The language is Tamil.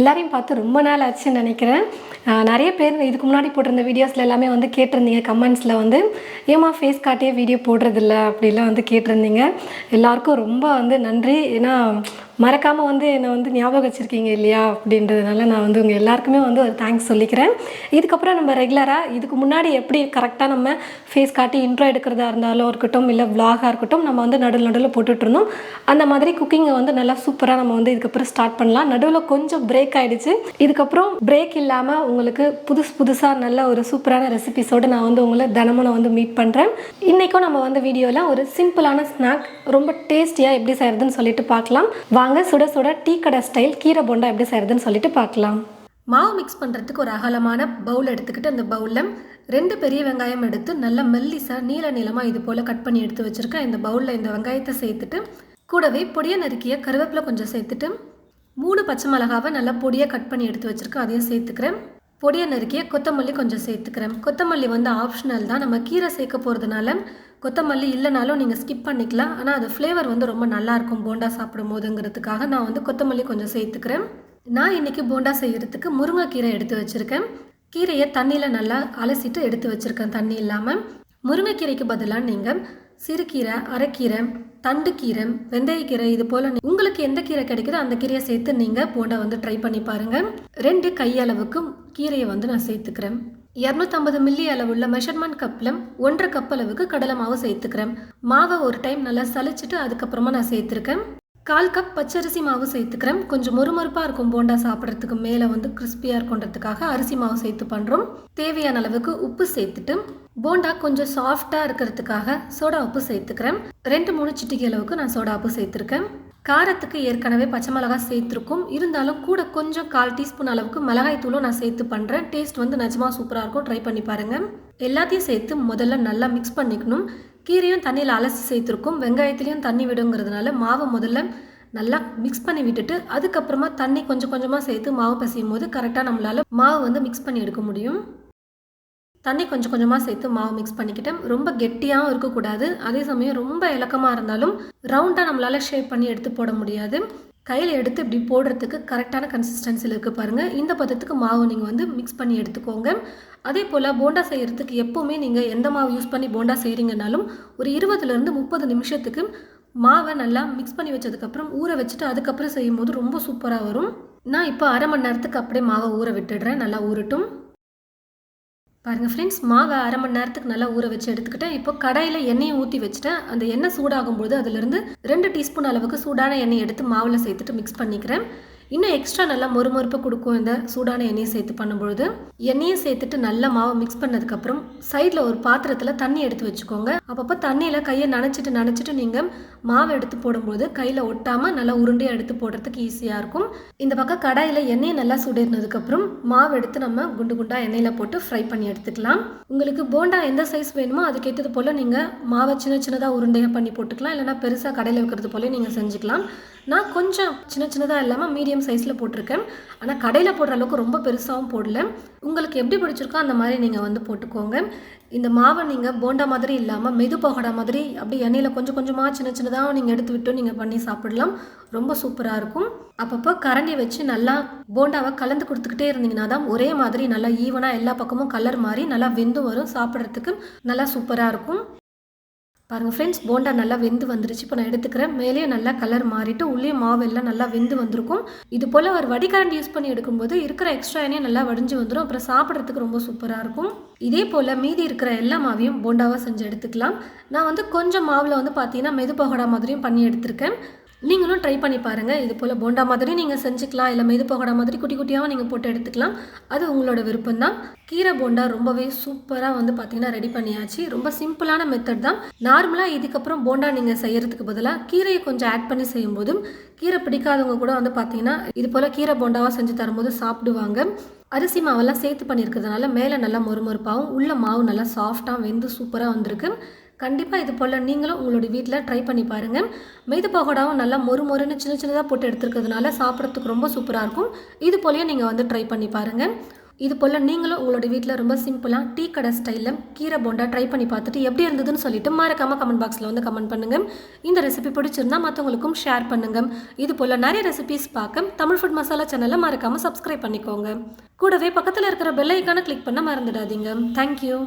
எல்லாரையும் பார்த்து ரொம்ப நாள் ஆச்சுன்னு நினைக்கிறேன். நிறைய பேர் இதுக்கு முன்னாடி போட்டிருந்த வீடியோஸில் எல்லாமே வந்து கேட்டிருந்தீங்க கமெண்ட்ஸில் வந்து. ஏமா ஃபேஸ் காட்டியே வீடியோ போடுறதில்ல அப்படிலாம் வந்து கேட்டிருந்தீங்க. எல்லாருக்கும் ரொம்ப வந்து நன்றி. ஏன்னா மறக்காமல் வந்து என்னை வந்து ஞாபகம் வச்சுருக்கீங்க இல்லையா அப்படின்றதுனால நான் வந்து உங்கள் எல்லாருக்குமே வந்து ஒரு தேங்க்ஸ் சொல்லிக்கிறேன். இதுக்கப்புறம் நம்ம ரெகுலராக இதுக்கு முன்னாடி எப்படி கரெக்டாக நம்ம ஃபேஸ் காட்டி இன்ட்ரோ எடுக்கிறதா இருந்தாலும் இருக்கட்டும் இல்லை vlog-ஆ இருக்கட்டும் நம்ம வந்து நடுவில் நடுவில் போட்டுட்ருந்தோம் அந்த மாதிரி குக்கிங்கை வந்து நல்லா சூப்பராக நம்ம வந்து இதுக்கப்புறம் ஸ்டார்ட் பண்ணலாம். நடுவில் கொஞ்சம் பிரேக் ஆயிடுச்சு. இதுக்கப்புறம் பிரேக் இல்லாமல் உங்களுக்கு புதுசு புதுசாக நல்ல ஒரு சூப்பரான ரெசிபிஸோடு நான் வந்து உங்களை தினமும் நான் வந்து மீட் பண்ணுறேன் இன்றைக்கும் நம்ம வந்து வீடியோவில் ஒரு சிம்பிளான ஸ்நாக் ரொம்ப டேஸ்டியாக எப்படி செய்கிறதுன்னு சொல்லிட்டு பார்க்கலாம். வாங்க சுட சுட டீ கடை ஸ்டைல் கீரை போண்டா எப்படி செய்கிறதுன்னு சொல்லிட்டு பார்க்கலாம். மாவு மிக்ஸ் பண்ணுறதுக்கு ஒரு அகலமான பவுல் எடுத்துக்கிட்டு அந்த பவுலில் ரெண்டு பெரிய வெங்காயம் எடுத்து நல்லா மெல்லிசாக நீல நீளமாக இது போல் கட் பண்ணி எடுத்து வச்சுருக்கேன். இந்த பவுலில் இந்த வெங்காயத்தை சேர்த்துட்டு கூடவே பொடியை நறுக்கிய கருவேப்பிலை கொஞ்சம் சேர்த்துட்டு மூணு பச்சை மிளகாவை நல்லா பொடியாக கட் பண்ணி எடுத்து வச்சுருக்கேன். அதையும் சேர்த்துக்கிறேன். பொடியை நறுக்கிய கொத்தமல்லி கொஞ்சம் சேர்த்துக்கிறேன். கொத்தமல்லி வந்து ஆப்ஷனல் தான். நம்ம கீரை சேர்க்க போகிறதுனால கொத்தமல்லி இல்லைனாலும் நீங்கள் ஸ்கிப் பண்ணிக்கலாம். ஆனால் அது ஃப்ளேவர் வந்து ரொம்ப நல்லாயிருக்கும் போண்டா சாப்பிடும் போதுங்கிறதுக்காக நான் வந்து கொத்தமல்லி கொஞ்சம் சேர்த்துக்கிறேன். நான் இன்றைக்கி போண்டா செய்கிறதுக்கு முருங்கைக்கீரை எடுத்து வச்சுருக்கேன். கீரையை தண்ணியில் நல்லா அலசிட்டு எடுத்து வச்சுருக்கேன் தண்ணி இல்லாமல் முருங்கைக்கீரைக்கு பதிலாக நீங்கள் சிறுகீரை அரைக்கீரை தண்டுக்கீரை வெந்தயக்கீரை இது போல் உங்களுக்கு எந்த கீரை கிடைக்குதோ அந்த கீரையை சேர்த்து நீங்கள் போண்டா வந்து ட்ரை பண்ணி பாருங்கள் ரெண்டு கையளவுக்கு கீரையை வந்து நான் சேர்த்துக்கிறேன். இரநூத்தம்பது மில்லி அளவுள்ள மெஷர்மெண்ட் கப்பில் ஒன்றரை கப் அளவுக்கு கடலை மாவு சேர்த்துக்கிறேன். மாவை ஒரு டைம் நல்லா சளிச்சிட்டு அதுக்கப்புறமா நான் சேர்த்துருக்கேன். கால் கப் பச்சரிசி மாவு சேர்த்துக்கிறேன். கொஞ்சம் மொறுமொறுப்பாக இருக்கும் போண்டா சாப்பிட்றதுக்கு மேலே வந்து கிறிஸ்பியாக இருக்குன்றதுக்காக அரிசி மாவு சேர்த்து பண்ணுறோம் தேவையான அளவுக்கு உப்பு சேர்த்துட்டு போண்டா கொஞ்சம் சாஃப்டாக இருக்கிறதுக்காக சோடா உப்பு சேர்த்துக்கிறேன். ரெண்டு மூணு சிட்டிகை அளவுக்கு நான் சோடா உப்பு சேர்த்துருக்கேன். காரத்துக்கு ஏற்கனவே பச்சை மிளகாய் சேர்த்துருக்கும். இருந்தாலும் கூட கொஞ்சம் கால் டீஸ்பூன் அளவுக்கு மிளகாய் தூளும் நான் சேர்த்து பண்ணுறேன் டேஸ்ட் வந்து நிஜமாக சூப்பராக இருக்கும். ட்ரை பண்ணி பாருங்கள் எல்லாத்தையும் சேர்த்து முதல்ல நல்லா மிக்ஸ் பண்ணிக்கணும். கீரையும் தண்ணியில் அலசி சேர்த்துருக்கும். வெங்காயத்துலேயும் தண்ணி விடுங்கிறதுனால மாவை முதல்ல நல்லா மிக்ஸ் பண்ணி விட்டுட்டு அதுக்கப்புறமா தண்ணி கொஞ்சம் கொஞ்சமாக சேர்த்து மாவு பசையும் போது கரெக்டாக நம்மளால் மாவு வந்து மிக்ஸ் பண்ணி எடுக்க முடியும். தண்ணி கொஞ்சம் கொஞ்சமாக சேர்த்து மாவு மிக்ஸ் பண்ணிக்கிட்டேன். ரொம்ப கெட்டியாகவும் இருக்கக்கூடாது. அதே சமயம் ரொம்ப இலக்கமாக இருந்தாலும் ரவுண்டாக நம்மளால் ஷேப் பண்ணி எடுத்து போட முடியாது. கையில் எடுத்து இப்படி போடுறதுக்கு கரெக்டான கன்சிஸ்டன்சியில் இருக்குது பாருங்கள் இந்த பதத்துக்கு மாவு நீங்கள் வந்து மிக்ஸ் பண்ணி எடுத்துக்கோங்க. அதே போல் போண்டா செய்கிறதுக்கு எப்போவுமே நீங்கள் எந்த மாவு யூஸ் பண்ணி போண்டா செய்கிறீங்கனாலும் ஒரு இருபதுலேருந்து முப்பது நிமிஷத்துக்கு மாவை நல்லா மிக்ஸ் பண்ணி வச்சதுக்கப்புறம் ஊற வச்சுட்டு அதுக்கப்புறம் செய்யும்போது ரொம்ப சூப்பராக வரும். நான் இப்போ அரை மணி நேரத்துக்கு அப்படியே மாவை ஊற விட்டுடுறேன். நல்லா ஊறட்டும். பாருங்கள் ஃப்ரெண்ட்ஸ் மாவை அரை மணி நேரத்துக்கு நல்லா ஊற வச்சு எடுத்துக்கிட்டேன். இப்போ கடாயில் எண்ணெயை ஊற்றி வச்சுட்டேன். அந்த எண்ணெய் சூடாகும்போது அதிலிருந்து ரெண்டு டீஸ்பூன் அளவுக்கு சூடான எண்ணெய் எடுத்து மாவில் சேர்த்துட்டு மிக்ஸ் பண்ணிக்கிறேன். இன்னும் எக்ஸ்ட்ரா நல்லா மொறுமொறுப்பு கொடுக்கும் இந்த சூடான எண்ணெயை சேர்த்து பண்ணும்பொழுது. எண்ணெயை சேர்த்துட்டு நல்லா மாவை மிக்ஸ் பண்ணதுக்கப்புறம் சைடில் ஒரு பாத்திரத்தில் தண்ணி எடுத்து வச்சுக்கோங்க. அப்பப்போ தண்ணியில் கையை நனைச்சிட்டு நனைச்சிட்டு நீங்கள் மாவை எடுத்து போடும்போது கையில் ஒட்டாமல் நல்லா உருண்டையாக எடுத்து போடுறதுக்கு ஈஸியாக இருக்கும். இந்த பக்கம் கடாயில் எண்ணெயை நல்லா சுடேறினதுக்கப்புறம் மாவு எடுத்து நம்ம குண்டு குண்டாக எண்ணெயில் போட்டு ஃப்ரை பண்ணி எடுத்துக்கலாம். உங்களுக்கு போண்டா எந்த சைஸ் வேணுமோ அதுக்கேற்றது போல் நீங்கள் மாவை சின்ன சின்னதாக உருண்டையாக பண்ணி போட்டுக்கலாம். இல்லைனா பெருசாக கடையில் வைக்கிறது போல நீங்கள் செஞ்சுக்கலாம். நான் கொஞ்சம் சின்ன சின்னதாக இல்லாமல் மீடியம் சைஸில் போட்டிருக்கேன். ஆனால் கடையில் போடுற அளவுக்கு ரொம்ப பெருசாகவும் போடல. உங்களுக்கு எப்படி பிடிச்சிருக்கோ அந்த மாதிரி நீங்கள் வந்து போட்டுக்கோங்க. இந்த மாவை நீங்கள் போண்டா மாதிரி இல்லாமல் மெது பகோடா மாதிரி அப்படி எண்ணெயில் கொஞ்சம் கொஞ்சமாக சின்ன சின்னதாக நீங்கள் எடுத்து விட்டு நீங்கள் பண்ணி சாப்பிடலாம். ரொம்ப சூப்பராக இருக்கும். அப்பப்போ கரண்டி வச்சு நல்லா போண்டாவை கலந்து கொடுத்துக்கிட்டே இருந்தீங்கன்னா தான் ஒரே மாதிரி நல்லா ஈவனாக எல்லா பக்கமும் கலர் மாதிரி நல்லா வெந்து வரும். சாப்பிட்றதுக்கு நல்லா சூப்பராக இருக்கும். பாருங்கள் ஃப்ரெண்ட்ஸ் போண்டா நல்லா வெந்து வந்துருச்சு. இப்போ நான் எடுத்துக்கிறேன். மேலேயும் நல்லா கலர் மாறிட்டு உள்ளேயும் மாவு எல்லாம் நல்லா வெந்து வந்திருக்கும். இது போல் ஒரு வடிகரண்டி யூஸ் பண்ணி எடுக்கும்போது இருக்கிற எக்ஸ்ட்ரா எண்ணெய் நல்லா வடிஞ்சு வந்துடும் அப்புறம் சாப்பிட்றதுக்கு ரொம்ப சூப்பராக இருக்கும். இதே போல் மீதி இருக்கிற எல்லா மாவையும் போண்டாவாக செஞ்சு எடுத்துக்கலாம். நான் வந்து கொஞ்சம் மாவில் வந்து பார்த்தீங்கன்னா மெது பகோடா மாதிரியும் பண்ணி எடுத்திருக்கேன். நீங்களும் ட்ரை பண்ணி பாருங்கள் இது போல் போண்டா மாதிரி நீங்கள் செஞ்சுக்கலாம். இல்லை மெது பகோடா மாதிரி குட்டி குட்டியாகவும் நீங்கள் போட்டு எடுத்துக்கலாம். அது உங்களோட விருப்பம் தான். கீரை போண்டா ரொம்பவே சூப்பராக வந்து பார்த்தீங்கன்னா ரெடி பண்ணியாச்சு. ரொம்ப சிம்பிளான மெத்தட் தான். நார்மலாக இதுக்கப்புறம் போண்டா நீங்கள் செய்கிறதுக்கு பதிலாக கீரையை கொஞ்சம் ஆட் பண்ணி செய்யும்போதும் கீரை பிடிக்காதவங்க கூட வந்து பார்த்தீங்கன்னா இது போல் கீரை போண்டாவாக செஞ்சு தரும்போது சாப்பிடுவாங்க. அரிசி மாவெல்லாம் சேர்த்து பண்ணியிருக்கிறதுனால மேலே நல்லா மொறுமொறுப்பாகவும் உள்ள மாவு நல்லா சாஃப்டாக வெந்து சூப்பராக வந்திருக்கு. கண்டிப்பாக இது போல் நீங்களும் உங்களோட வீட்டில் ட்ரை பண்ணி பாருங்கள் மெய்து பகோடாவும் நல்லா மொறு மொறுன்னு சின்ன சின்னதாக போட்டு எடுத்துருக்கிறதுனால சாப்பிட்றதுக்கு ரொம்ப சூப்பராக இருக்கும். இது போலயே நீங்கள் வந்து ட்ரை பண்ணி பாருங்கள் இது போல் நீங்களும் உங்களோட வீட்டில் ரொம்ப சிம்பிளாக டீ கடை ஸ்டைலில் கீரை போண்டா ட்ரை பண்ணி பார்த்துட்டு எப்படி இருந்ததுன்னு சொல்லிட்டு மறக்காமல் கமெண்ட் பாக்ஸில் வந்து கமெண்ட் பண்ணுங்கள் இந்த ரெசிபி பிடிச்சிருந்தா மற்றவங்களுக்கும் ஷேர் பண்ணுங்கள் இது போல் நிறைய ரெசிபிஸ் பார்க்க தமிழ் ஃபுட் மசாலா சேனலை மறக்காமல் சப்ஸ்கிரைப் பண்ணிக்கோங்க. கூடவே பக்கத்தில் இருக்கிற பெல் ஐக்கானை கிளிக் பண்ண மறந்துடாதீங்க. தேங்க்யூ